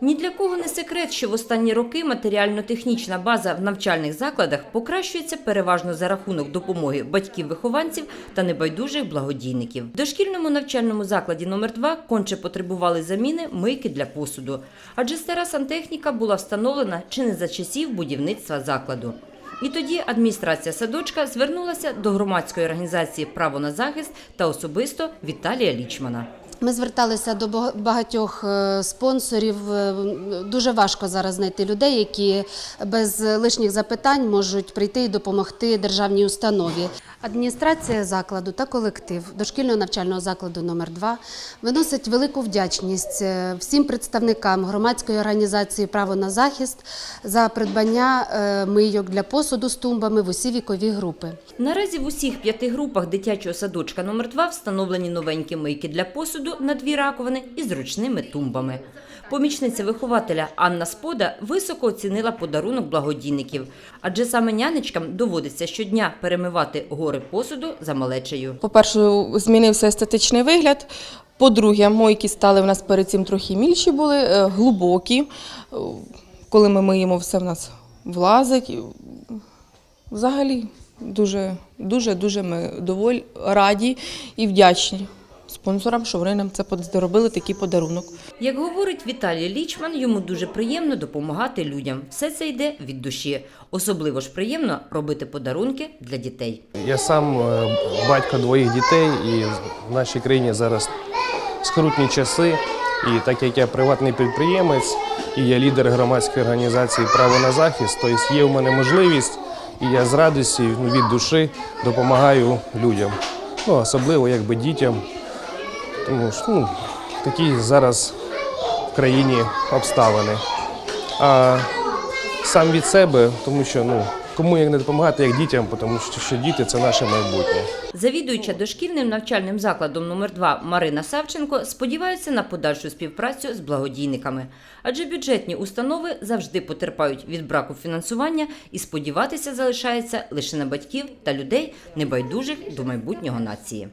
Ні для кого не секрет, що в останні роки матеріально-технічна база в навчальних закладах покращується переважно за рахунок допомоги батьків-вихованців та небайдужих благодійників. В дошкільному навчальному закладі номер 2 конче потребували заміни мийки для посуду, адже стара сантехніка була встановлена чи не за часів будівництва закладу. І тоді адміністрація садочка звернулася до громадської організації Право на захист та особисто Віталія Лічмана. Ми зверталися до багатьох е, спонсорів. Е, Дуже важко зараз знайти людей, які без лишніх запитань можуть прийти і допомогти державній установі. Адміністрація закладу та колектив дошкільного навчального закладу номер 2 виносить велику вдячність е, всім представникам громадської організації Право на захист за придбання мийок для посуду з тумбами в усі вікові групи. Наразі в усіх п'яти групах дитячого садочка номер 2 встановлені новенькі мийки для посуду на дві раковини із зручними тумбами. Помічниця вихователя Анна Спода високо оцінила подарунок благодійників, адже саме нянечкам доводиться щодня перемивати гори посуду за малечею. По-перше, змінився естетичний вигляд. По-друге, мойки стали в нас перед цим трохи мільші були, е, глибокі. Коли ми миємо, все в нас влазить. Взагалі, дуже, дуже, дуже ми доволі раді і вдячні спонсорам, що вони нам це зробили такий подарунок. Як говорить Віталій Лічман, йому дуже приємно допомагати людям. Все це йде від душі. Особливо ж приємно робити подарунки для дітей. Я сам е, батько двоїх дітей, і в нашій країні зараз скрутні часи. І так як я приватний підприємець і я лідер громадської організації Право на захист, тобто є в мене можливість, і я з радістю ну, від душі допомагаю людям. Ну, особливо якби дітям. Тому що ну, такі зараз в країні обставини. А сам від себе, тому що ну, кому як не допомагати, як дітям, тому що, діти це наше майбутнє. Завідуюча дошкільним навчальним закладом номер 2 Марина Савченко сподівається на подальшу співпрацю з благодійниками, адже бюджетні установи завжди потерпають від браку фінансування і сподіватися залишається лише на батьків та людей небайдужих до майбутнього нації.